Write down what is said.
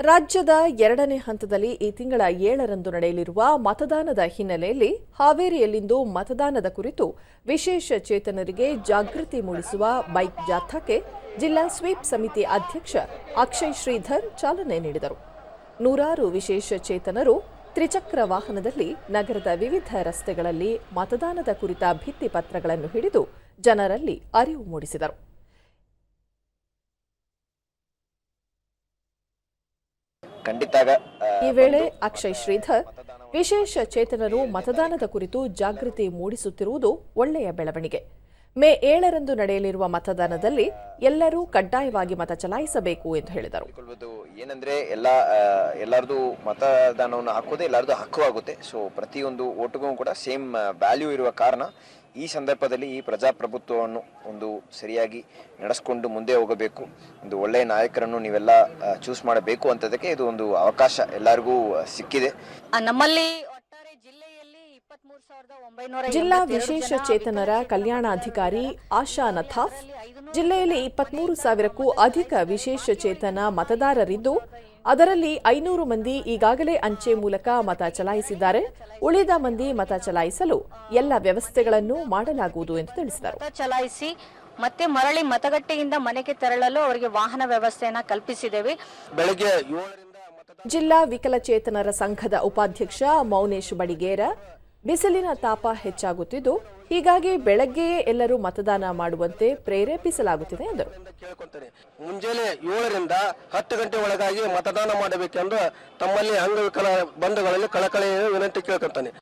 ರಾಜ್ಯದ ಎರಡನೇ ಹಂತದಲ್ಲಿ ಈ ತಿಂಗಳ ಏಳರಂದು ನಡೆಯಲಿರುವ ಮತದಾನದ ಹಿನ್ನೆಲೆಯಲ್ಲಿ ಹಾವೇರಿಯಲ್ಲಿಂದು ಮತದಾನದ ಕುರಿತು ವಿಶೇಷ ಚೇತನರಿಗೆ ಜಾಗೃತಿ ಮೂಡಿಸುವ ಬೈಕ್ ಜಾಥಾಕ್ಕೆ ಜಿಲ್ಲಾ ಸ್ವೀಪ್ ಸಮಿತಿ ಅಧ್ಯಕ್ಷ ಅಕ್ಷಯ್ ಶ್ರೀಧರ್ ಚಾಲನೆ ನೀಡಿದರು. ನೂರಾರು ವಿಶೇಷ ಚೇತನರು ತ್ರಿಚಕ್ರ ವಾಹನದಲ್ಲಿ ನಗರದ ವಿವಿಧ ರಸ್ತೆಗಳಲ್ಲಿ ಮತದಾನದ ಕುರಿತ ಭಿತ್ತಿಪತ್ರಗಳನ್ನು ಹಿಡಿದು ಜನರಲ್ಲಿ ಅರಿವು ಮೂಡಿಸಿದರು. ಖಂಡಿತ ಈ ವೇಳೆ ಅಕ್ಷಯ್ ಶ್ರೀಧರ್ ವಿಶೇಷ ಚೇತನರು ಮತದಾನದ ಕುರಿತು ಜಾಗೃತಿ ಮೂಡಿಸುತ್ತಿರುವುದು ಒಳ್ಳೆಯ ಬೆಳವಣಿಗೆ. ಮೇ ಏಳರಂದು ನಡೆಯಲಿರುವ ಮತದಾನದಲ್ಲಿ ಎಲ್ಲರೂ ಕಡ್ಡಾಯವಾಗಿ ಮತ ಚಲಾಯಿಸಬೇಕು ಎಂದು ಹೇಳಿದರು. ಏನಂದ್ರೆ ಎಲ್ಲ ಎಲ್ಲರದು ಮತದಾನವನ್ನು ಹಾಕೋದೇ ಎಲ್ಲರದು ಹಕ್ಕು ಆಗುತ್ತೆ ಸೊ ಪ್ರತಿಯೊಂದು ಓಟಿಗೂ ಕೂಡ ಸೇಮ್ ವ್ಯಾಲ್ಯೂ ಇರುವ ಕಾರಣ ಈ ಸಂದರ್ಭದಲ್ಲಿ ಈ ಪ್ರಜಾಪ್ರಭುತ್ವವನ್ನು ಒಂದು ಸರಿಯಾಗಿ ನಡೆಸ್ಕೊಂಡು ಮುಂದೆ ಹೋಗಬೇಕು. ಒಂದು ಒಳ್ಳೆಯ ನಾಯಕರನ್ನು ನೀವೆಲ್ಲ ಚೂಸ್ ಮಾಡಬೇಕು ಅಂತದಕ್ಕೆ ಇದು ಒಂದು ಅವಕಾಶ ಎಲ್ಲರಿಗೂ ಸಿಕ್ಕಿದೆ. ಆ, ನಮ್ಮಲ್ಲಿ ಒಟ್ಟಾರೆ ಜಿಲ್ಲೆಯಲ್ಲಿ ಇಪ್ಪತ್ಮೂರು ಸಾವಿರದ ಒಂಬೈನೂರ ಜಿಲ್ಲಾ ವಿಶೇಷ ಚೇತನರ ಕಲ್ಯಾಣಾಧಿಕಾರಿ ಆಶಾ ನಥಾಫ್ ಜಿಲ್ಲೆಯಲ್ಲಿ ಇಪ್ಪತ್ಮೂರು ಸಾವಿರಕ್ಕೂ ಅಧಿಕ ವಿಶೇಷ ಚೇತನ ಮತದಾರರಿದ್ದು ಅದರಲ್ಲಿ ಐನೂರು ಮಂದಿ ಈಗಾಗಲೇ ಅಂಚೆ ಮೂಲಕ ಮತ ಚಲಾಯಿಸಿದ್ದಾರೆ. ಉಳಿದ ಮಂದಿ ಮತ ಚಲಾಯಿಸಲು ಎಲ್ಲ ವ್ಯವಸ್ಥೆಗಳನ್ನು ಮಾಡಲಾಗುವುದು ಎಂದು ತಿಳಿಸಿದರು. ಮತ ಚಲಾಯಿಸಿ ಮತ್ತೆ ಮರಳಿ ಮತಗಟ್ಟೆಯಿಂದ ಮನೆಗೆ ತೆರಳಲು ಅವರಿಗೆ ವಾಹನ ವ್ಯವಸ್ಥೆಯನ್ನು ಕಲ್ಪಿಸಿದ್ದೇವೆ. ಜಿಲ್ಲಾ ವಿಕಲಚೇತನರ ಸಂಘದ ಉಪಾಧ್ಯಕ್ಷ ಮೌನೇಶ್ ಬಡಿಗೇರ ಬಿಸಿಲಿನ ತಾಪ ಹೆಚ್ಚಾಗುತ್ತಿದ್ದು, ಹೀಗಾಗಿ ಬೆಳಗ್ಗೆಯೇ ಎಲ್ಲರೂ ಮತದಾನ ಮಾಡುವಂತೆ ಪ್ರೇರೇಪಿಸಲಾಗುತ್ತಿದೆ ಎಂದರು. ಮುಂಜಾನೆ ಏಳರಿಂದ ಹತ್ತು ಗಂಟೆ ಒಳಗಾಗಿ ಮತದಾನ ಮಾಡಬೇಕೆಂದು ತಮ್ಮಲ್ಲಿ ಅಂಗವಿಕಲ ಬಂಧುಗಳಲ್ಲಿ ಕಳಕಳಿ ವಿನಂತಿ ಕೇಳ್ಕೊಂತಾನೆ.